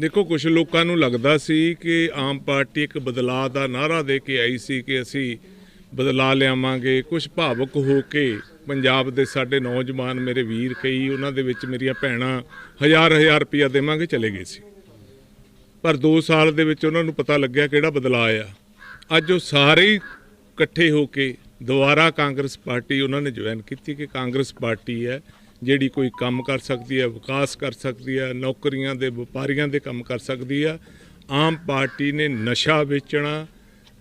ਦੇਖੋ ਕੁਝ ਲੋਕਾਂ ਨੂੰ ਲੱਗਦਾ ਸੀ ਕਿ ਆਮ ਪਾਰਟੀ ਇੱਕ ਬਦਲਾਅ ਦਾ ਨਾਅਰਾ ਦੇ ਕੇ ਆਈ ਸੀ ਕਿ ਅਸੀਂ ਬਦਲਾ ਲਿਆਵਾਂਗੇ। ਕੁਝ ਭਾਵਕ ਹੋ ਕੇ ਪੰਜਾਬ ਦੇ ਸਾਡੇ ਨੌਜਵਾਨ ਮੇਰੇ ਵੀਰ ਕਈ, ਉਹਨਾਂ ਦੇ ਵਿੱਚ ਮੇਰੀਆਂ ਭੈਣਾਂ ਹਜ਼ਾਰ ਹਜ਼ਾਰ ਰੁਪਇਆ ਦੇਵਾਂਗੇ, ਚਲੇ ਗਏ ਸੀ। ਪਰ 2 ਸਾਲ ਦੇ ਵਿੱਚ ਉਹਨਾਂ ਨੂੰ ਪਤਾ ਲੱਗਿਆ ਕਿਹੜਾ ਬਦਲਾਅ ਆ ਅੱਜ ਉਹ ਸਾਰੇ ਇਕੱਠੇ ਹੋ ਕੇ ਦੁਬਾਰਾ ਕਾਂਗਰਸ ਪਾਰਟੀ ਉਹਨਾਂ ਨੇ ਜੁਆਇਨ ਕੀਤੀ ਕਿ ਕਾਂਗਰਸ ਪਾਰਟੀ ਹੈ। ਜਿਹੜੀ ਕੋਈ ਕੰਮ ਕਰ ਸਕਦੀ ਹੈ ਵਿਕਾਸ ਕਰ ਸਕਦੀ ਹੈ ਨੌਕਰੀਆਂ ਦੇ ਵਪਾਰੀਆਂ ਦੇ ਕੰਮ ਕਰ ਸਕਦੀ ਹੈ ਆਮ ਪਾਰਟੀ ਨੇ ਨਸ਼ਾ ਵੇਚਣਾ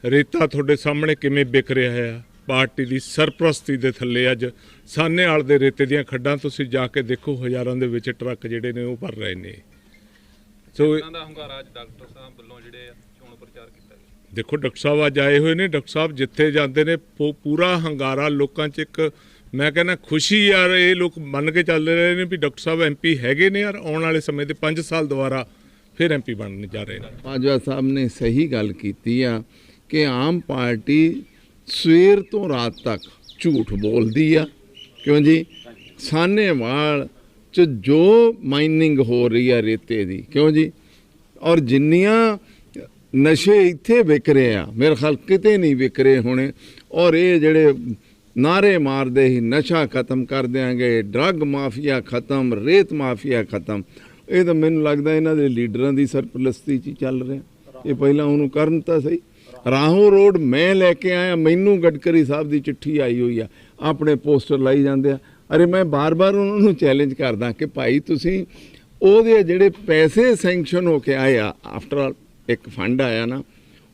ਰੇਤਾ ਤੁਹਾਡੇ ਸਾਹਮਣੇ ਕਿਵੇਂ ਵਿਕ ਰਿਹਾ ਹੈ? ਪਾਰਟੀ ਦੀ ਸਰਪ੍ਰਸਤੀ ਦੇ ਥੱਲੇ ਅੱਜ ਸਾਨੇਵਾਲ ਦੇ ਰੇਤੇ ਦੀਆਂ ਖੱਡਾਂ ਤੁਸੀਂ ਜਾ ਕੇ ਦੇਖੋ ਹਜ਼ਾਰਾਂ ਦੇ ਵਿੱਚ ਟਰੱਕ ਜਿਹੜੇ ਨੇ ਉਹ ਭਰ ਰਹੇ ਨੇ। ਸੋ ਉਹਨਾਂ ਦਾ ਹੰਗਾਰਾ ਅੱਜ ਡਾਕਟਰ ਸਾਹਿਬ ਵੱਲੋਂ ਜਿਹੜੇ ਚੋਣ ਪ੍ਰਚਾਰ ਕੀਤਾ ਗਿਆ? ਦੇਖੋ ਡਾਕਟਰ ਸਾਹਿਬ ਅੱਜ ਆਏ ਹੋਏ ਨੇ ਡਾਕਟਰ ਸਾਹਿਬ ਜਿੱਥੇ ਜਾਂਦੇ ਨੇ ਪੂਰਾ ਹੰਗਾਰਾ ਲੋਕਾਂ 'ਚ ਇੱਕ ਮੈਂ ਕਹਿੰਦਾ ਖੁਸ਼ੀ ਯਾਰ, ਇਹ ਲੋਕ ਮੰਨ ਕੇ ਚੱਲ ਰਹੇ ਨੇ ਵੀ ਡਾਕਟਰ ਸਾਹਿਬ ਐਮਪੀ ਹੈਗੇ ਨੇ ਯਾਰ, ਆਉਣ ਵਾਲੇ ਸਮੇਂ 'ਤੇ 5 ਸਾਲ ਦੁਬਾਰਾ ਫਿਰ ਐਮਪੀ ਬਣਨ ਜਾ ਰਹੇ ਨੇ। ਬਾਜਵਾ ਸਾਹਿਬ ਨੇ ਸਹੀ ਗੱਲ ਕੀਤੀ ਆ ਕਿ ਆਮ ਪਾਰਟੀ ਸਵੇਰ ਤੋਂ ਰਾਤ ਤੱਕ ਝੂਠ ਬੋਲਦੀ ਆ। ਕਿਉਂ ਜੀ? ਸਾਨੇਵਾਲ ਚ ਜੋ ਮਾਈਨਿੰਗ ਹੋ ਰਹੀ ਆ ਰੇਤੇ ਦੀ, ਕਿਉਂ ਜੀ? ਔਰ ਜਿੰਨੀਆਂ ਨਸ਼ੇ ਇੱਥੇ ਵਿਕ ਰਹੇ ਆ, ਮੇਰੇ ਖਿਆਲ ਕਿਤੇ ਨਹੀਂ ਵਿਕ ਰਹੇ ਹੋਣੇ, ਔਰ ਇਹ ਜਿਹੜੇ ਨਾਰੇ ਮਾਰਦੇ ਹੀ ਨਸ਼ਾ ਖਤਮ ਕਰ ਦਿਆਂਗੇ ਡਰੱਗ ਮਾਫੀਆ ਖਤਮ ਰੇਤ ਮਾਫੀਆ ਖਤਮ। ਇਹ ਤਾਂ ਮੈਨੂੰ ਲੱਗਦਾ ਇਹਨਾਂ ਦੇ ਲੀਡਰਾਂ ਦੀ ਸਰਪਲਸਤੀ 'ਚ ਹੀ ਚੱਲ ਰਿਹਾ। ਇਹ ਪਹਿਲਾਂ ਉਹਨੂੰ ਕਰਨ ਤਾਂ ਸਹੀ। ਰਾਹੋਂ ਰੋਡ ਮੈਂ ਲੈ ਕੇ ਆਇਆ, ਮੈਨੂੰ ਗਡਕਰੀ ਸਾਹਿਬ ਦੀ ਚਿੱਠੀ ਆਈ ਹੋਈ ਆ। ਆਪਣੇ ਪੋਸਟਰ ਲਾਈ ਜਾਂਦੇ ਆ। ਅਰੇ ਮੈਂ ਬਾਰ-ਬਾਰ ਉਹਨਾਂ ਨੂੰ ਚੈਲੰਜ ਕਰਦਾ ਕਿ ਭਾਈ ਤੁਸੀਂ ਉਹਦੇ ਜਿਹੜੇ ਪੈਸੇ ਸੈਂਕਸ਼ਨ ਹੋ ਕੇ ਆਏ ਆਫਟਰ ਆਲ ਇੱਕ ਫੰਡ ਆਇਆ ਨਾ,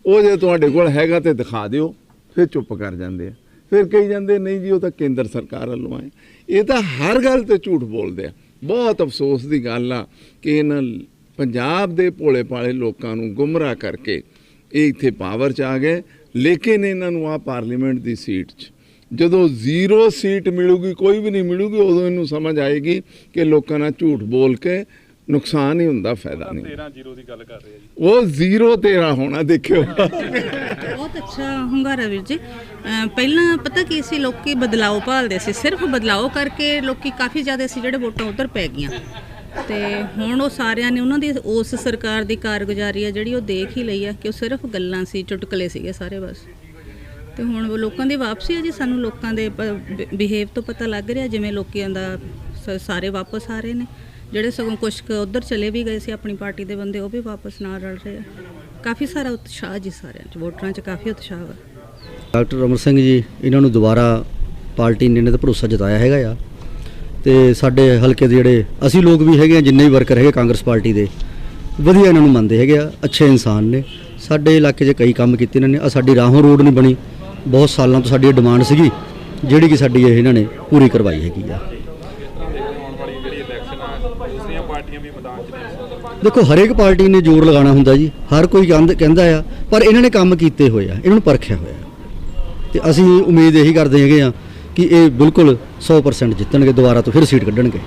ਉਹ ਜੇ ਤੁਹਾਡੇ ਕੋਲ ਹੈਗਾ ਤੇ ਦਿਖਾ ਦਿਓ, ਫਿਰ ਚੁੱਪ ਕਰ ਜਾਂਦੇ ਆ। ਫਿਰ ਕਹੀ ਜਾਂਦੇ, ਨਹੀਂ ਜੀ, ਉਹ ਤਾਂ ਕੇਂਦਰ ਸਰਕਾਰ ਵੱਲੋਂ ਆਏ। ਇਹ ਤਾਂ ਹਰ ਗੱਲ ਤੇ ਝੂਠ ਬੋਲਦੇ ਆ। ਬਹੁਤ ਅਫਸੋਸ ਦੀ ਗੱਲ ਆ ਕਿ ਇਹਨਾਂ ਪੰਜਾਬ ਦੇ ਭੋਲੇ ਭਾਲੇ ਲੋਕਾਂ ਨੂੰ ਗੁੰਮਰਾਹ ਕਰਕੇ ਇਹ ਇੱਥੇ ਪਾਵਰ 'ਚ ਆ ਗਏ। ਲੇਕਿਨ ਇਹਨਾਂ ਨੂੰ ਆ ਪਾਰਲੀਮੈਂਟ ਦੀ ਸੀਟ 'ਚ ਜਦੋਂ ਜ਼ੀਰੋ ਸੀਟ ਮਿਲੂਗੀ, ਕੋਈ ਵੀ ਨਹੀਂ ਮਿਲੂਗੀ, ਉਦੋਂ ਇਹਨੂੰ ਸਮਝ ਆਏਗੀ ਕਿ ਲੋਕਾਂ ਨਾਲ ਝੂਠ ਬੋਲ ਕੇ ਨੁਕਸਾਨ ਹੀ ਹੁੰਦਾ ਫਾਇਦਾ ਨਹੀਂ 13 ਜ਼ੀਰੋ ਦੀ ਗੱਲ ਕਰ ਰਹੇ ਆ ਜੀ। ਉਹ ਜ਼ੀਰੋ ਤੇਰਾ ਹੋਣਾ ਦੇਖਿਓ। ਬਹੁਤ ਅੱਛਾ ਹੁੰਗਾਰਾ ਵੀਰ ਜੀ। ਪਹਿਲਾਂ ਪਤਾ ਕੀ ਸੀ ਲੋਕੀ ਬਦਲਾਓ ਭਾਲਦੇ ਸੀ ਸਿਰਫ ਬਦਲਾਓ ਕਰਕੇ ਲੋਕੀ ਕਾਫੀ ਜ਼ਿਆਦਾ ਸੀ ਜਿਹੜੇ ਵੋਟਾਂ ਉਧਰ ਪੈ ਗਈਆਂ। ਤੇ ਹੁਣ ਉਹ ਸਾਰਿਆਂ ਨੇ ਉਹਨਾਂ ਦੀ ਉਸ ਸਰਕਾਰ ਦੀ ਕਾਰਗੁਜ਼ਾਰੀ ਆ ਜਿਹੜੀ ਉਹ ਦੇਖ ਹੀ ਲਈ ਆ ਕਿ ਉਹ ਸਿਰਫ ਗੱਲਾਂ ਸੀ ਚੁਟਕਲੇ ਸੀਗੇ ਸਾਰੇ ਬਸ। ਤੇ ਹੁਣ ਉਹ ਲੋਕਾਂ ਦੀ ਵਾਪਸੀ ਆ ਜੀ ਸਾਨੂੰ ਲੋਕਾਂ ਦੇ ਬਿਹੇਵ ਤੋਂ ਪਤਾ ਲੱਗ ਰਿਹਾ ਜਿਵੇਂ ਲੋਕਾਂ ਦਾ ਸਾਰੇ ਵਾਪਸ ਆ ਰਹੇ ਨੇ। ਜਿਹੜੇ ਸਗੋਂ ਕੁਝ ਕੁ ਉਧਰ ਚਲੇ ਵੀ ਗਏ ਸੀ ਆਪਣੀ ਪਾਰਟੀ ਦੇ ਬੰਦੇ, ਉਹ ਵੀ ਵਾਪਸ ਨਾਲ ਰਲ ਰਹੇ ਆ। ਕਾਫੀ ਸਾਰਾ ਉਤਸ਼ਾਹ ਜੀ ਸਾਰਿਆਂ 'ਚ, ਵੋਟਰਾਂ 'ਚ ਕਾਫੀ ਉਤਸ਼ਾਹ ਵਾ। ਡਾਕਟਰ ਅਮਰ ਸਿੰਘ ਜੀ, ਇਹਨਾਂ ਨੂੰ ਦੁਬਾਰਾ ਪਾਰਟੀ ਨੇ ਇਹਨਾਂ ਦਾ ਭਰੋਸਾ ਜਤਾਇਆ ਹੈਗਾ ਆ। ਤੇ ਸਾਡੇ ਹਲਕੇ ਦੇ ਜਿਹੜੇ, ਅਸੀਂ ਲੋਕ ਵੀ ਹੈਗੇ ਆ, ਜਿੰਨੇ ਵੀ ਵਰਕਰ ਹੈਗੇ ਕਾਂਗਰਸ ਪਾਰਟੀ ਦੇ, ਵਧੀਆ ਇਹਨਾਂ ਨੂੰ ਮੰਨਦੇ ਹੈਗੇ ਆ, ਅੱਛੇ ਇਨਸਾਨ ਨੇ। ਸਾਡੇ ਇਲਾਕੇ 'ਚ ਕਈ ਕੰਮ ਕੀਤੇ ਇਹਨਾਂ ਨੇ ਆ ਸਾਡੀ ਰਾਹੋਂ ਰੋਡ ਨਹੀਂ ਬਣੀ। ਬਹੁਤ ਸਾਲਾਂ ਤੋਂ ਸਾਡੀ ਇਹ ਡਿਮਾਂਡ ਸੀਗੀ, ਜਿਹੜੀ ਕਿ ਸਾਡੀ ਇਹ ਇਹਨਾਂ ਨੇ ਪੂਰੀ ਕਰਵਾਈ ਹੈਗੀ ਆ ਆਉਣ ਵਾਲੀ ਜਿਹੜੀ ਇਲੈਕਸ਼ਨ ਆ ਦੂਸਰੀਆਂ ਪਾਰਟੀਆਂ ਵੀ ਮੈਦਾਨ 'ਚ ਨੇ ਦੇਖੋ, ਹਰੇਕ ਪਾਰਟੀ ਨੇ ਜ਼ੋਰ ਲਗਾਉਣਾ ਹੁੰਦਾ ਜੀ। ਹਰ ਕੋਈ ਕਹਿੰਦ- ਕਹਿੰਦਾ ਆ, ਪਰ ਇਹਨਾਂ ਨੇ ਕੰਮ ਕੀਤੇ ਹੋਏ ਆ, ਇਹਨਾਂ ਨੂੰ ਪਰਖਿਆ ਹੋਇਆ। ਤੇ ਅਸੀਂ ਉਮੀਦ ਇਹੀ ਕਰਦੇ ਹੈਗੇ ਆ ਕਿ ਇਹ ਬਿਲਕੁਲ 100% ਜਿੱਤਣਗੇ, ਦੁਬਾਰਾ ਤੋਂ ਫਿਰ ਸੀਟ ਕੱਢਣਗੇ।